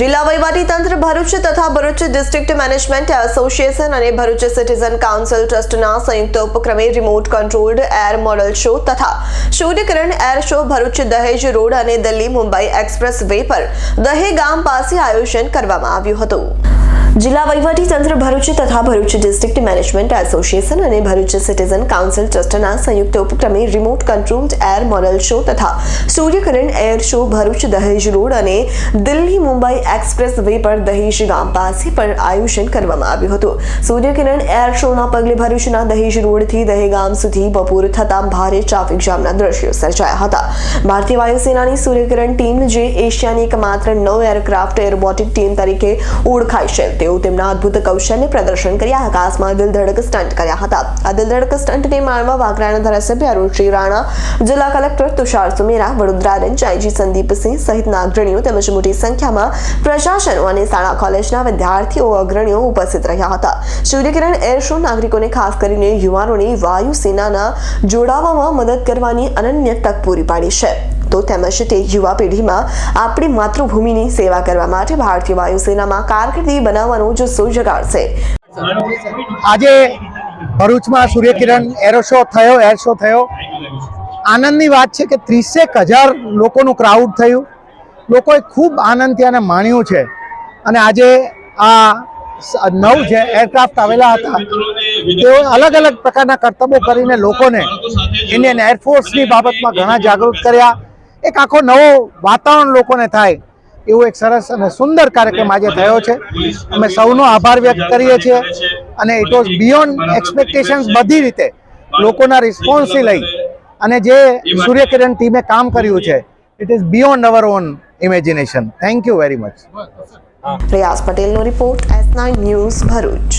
જિલ્લા વહીવટી તંત્ર ભરૂચ તથા ભરૂચ ડિસ્ટ્રિક્ટ મેનેજમેન્ટ એસોસિએશન અને ભરૂચ સિટીઝન કાઉન્સિલ ટ્રસ્ટના સંયુક્ત ઉપક્રમે remote controlled air model show તથા સૂર્યકિરણ એર શો ભરૂચ દહેજ રોડ અને દિલ્હી મુંબઈ એક્સપ્રેસ વે પર દહે ગામ પાસે આયોજન કરવામાં આવ્યું હતું. જિલ્લા વહીવટી તંત્ર ભરૂચ તથા ભરૂચ ડિસ્ટ્રિક્ટ મેનેજમેન્ટ એસોસિએશન અને ભરૂચ સિટીઝન કાઉન્સિલ ટ્રસ્ટના સંયુક્ત ઉપક્રમે remote controlled air model show તથા સૂર્યકિરણ એર શો ભરૂચ દહેજ રોડ અને દિલ્હી મુંબઈ એક્સપ્રેસ વે પર દહેજ ગામ પાસે પર આયોજન કરવામાં આવ્યું હતું. સૂર્યકિરણ એર શોના પગલે ભરૂચના દહેજ રોડથી દહેગામ સુધી બપોર થતાં ભારે ટ્રાફિક જામના દ્રશ્યો સર્જાયા હતા. ભારતીય વાયુસેનાની સૂર્યકિરણ ટીમ જે એશિયાની એકમાત્ર નવ એરક્રાફ્ટ એરોબોટિક ટીમ તરીકે ઓળખાય છે. તેઓ તેમના અદ્ભુત કૌશલ્ય પ્રદર્શન કર્યા. આકાશમાં દિલધડક સ્ટન્ટ કર્યા હતા. આ દિલધડક સ્ટન્ટને માણવા વાગરાના ધારાસભ્ય અરુણશ્રી રાણા, જિલ્લા collector Tushar Sumera, Vadodara range IG Sandeepsinh સહિતના અગ્રણીઓ તેમજ મોટી સંખ્યામાં પ્રશાસનો અને શાળા કોલેજના વિદ્યાર્થીઓ, અગ્રણીઓ ઉપસ્થિત રહ્યા હતા. સૂર્યકિરણ એર શો નાગરિકોને ખાસ કરીને યુવાનોને વાયુસેનાના જોડાવામાં મદદ કરવાની અનન્ય તક પૂરી પાડી છે. તો તેમજ તે યુવા પેઢીમાં આપણી માતૃભૂમિની સેવા કરવા માટે ભારતીય વાયુસેનામાં કારકિર્દી બનાવવાનો જુસ્સો જગાડશે આજે ભરૂચમાં સૂર્યકિરણ એરો શો થયો, એર શો થયો. આનંદની વાત છે કે ત્રીસેક હજાર લોકોનું ક્રાઉડ થયું. લોકોએ ખૂબ આનંદથી આને માણ્યું છે. અને આજે આ નવ જે એરક્રાફ્ટ આવેલા હતા, તેઓ અલગ અલગ પ્રકારના કરતબો કરીને લોકોને ઇન્ડિયન એરફોર્સની બાબતમાં ઘણા જાગૃત કર્યા. એક આખો નવો વાતાવરણ લોકોને થાય એવું એક સરસ અને સુંદર કાર્યક્રમ આજે થયો છે. અમે સૌનો આભાર વ્યક્ત કરીએ છીએ અને ઇટ વોઝ બિયોન્ડ એક્સપેક્ટેશન્સ બધી રીતે લોકોના રિસ્પોન્સથી લઈ અને જે સૂર્યકિરણ ટીમે કામ કર્યું છે it is beyond our own imagination thank you very much પ્રયાસ પટેલનો report S nine news Bharuch.